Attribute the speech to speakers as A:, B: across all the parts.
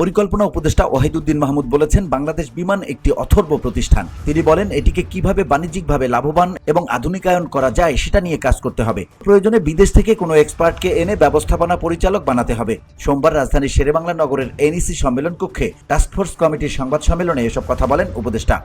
A: পরিকল্পনা উপদেষ্টা ওয়াহিদুদ্দিন মাহমুদ বলেছেন, বাংলাদেশ বিমান একটি অথর্ব প্রতিষ্ঠান। তিনি বলেন, এটিকে কীভাবে বাণিজ্যিকভাবে লাভবান এবং আধুনিকায়ন করা যায় সেটা নিয়ে কাজ করতে হবে। প্রয়োজনে বিদেশ থেকে কোনো এক্সপার্টকে এনে ব্যবস্থাপনা পরিচালক বানাতে হবে। সোমবার রাজধানীর শেরেবাংলা নগরের এনইসি সম্মেলন কক্ষে টাস্কফোর্স কমিটির সংবাদ সম্মেলনে এসব কথা বলেন উপদেষ্টা।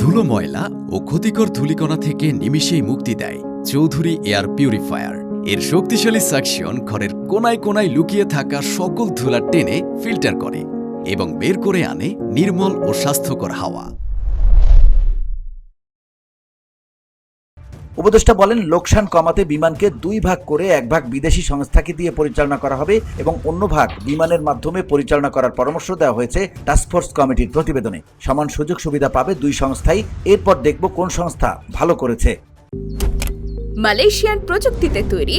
B: ধুলো ময়লা ও ক্ষতিকর ধূলিকণা থেকে নিমিষেই মুক্তি দেয় চৌধুরী এয়ার পিউরিফায়ার। এর শক্তিশালী সাকশন ঘরের কোনায় কোনায় লুকিয়ে থাকা সকল ধুলা টেনে ফিল্টার করে। এবং বের করে আনে নির্মল ও স্বাস্থ্যকর হাওয়া।
A: উপদেষ্টা বলেন লোকসান কমাতে বিমানকে দুই ভাগ করে এক ভাগ বিদেশি সংস্থাকে দিয়ে পরিচালনা করা হবে এবং অন্য ভাগ বিমানের মাধ্যমে পরিচালনা করার পরামর্শ দেওয়া হয়েছে টাস্কফোর্স কমিটির প্রতিবেদনে। সমান সুযোগ সুবিধা পাবে দুই সংস্থাই। এরপর দেখব কোন সংস্থা ভালো করেছে।
C: মালয়েশিয়ান প্রযুক্তিতে তৈরি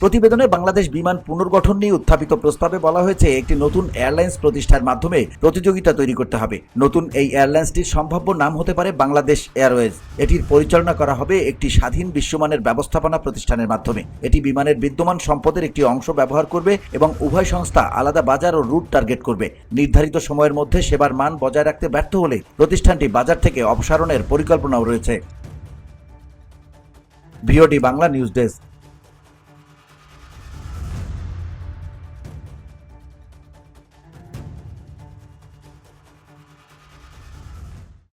A: প্রতিবেদনে বাংলাদেশ বিমান পুনর্গঠন নিয়ে উত্থাপিত প্রস্তাবে বলা হয়েছে, একটি নতুন এয়ারলাইন্স প্রতিষ্ঠার মাধ্যমে প্রতিযোগিতা তৈরি করতে হবে। নতুন এই এয়ারলাইন্সটির সম্ভাব্য নাম হতে পারে বাংলাদেশ এয়ারওয়েজ। এটির পরিচালনা করা হবে একটি স্বাধীন বিশ্বমানের ব্যবস্থাপনা প্রতিষ্ঠানের মাধ্যমে। এটি বিমানের বিদ্যমান সম্পদের একটি অংশ ব্যবহার করবে এবং উভয় সংস্থা আলাদা বাজার ও রুট টার্গেট করবে। নির্ধারিত সময়ের মধ্যে সেবার মান বজায় রাখতে ব্যর্থ হলে প্রতিষ্ঠানটি বাজার থেকে অপসারণের পরিকল্পনাও রয়েছে। VOD Bangla news desk.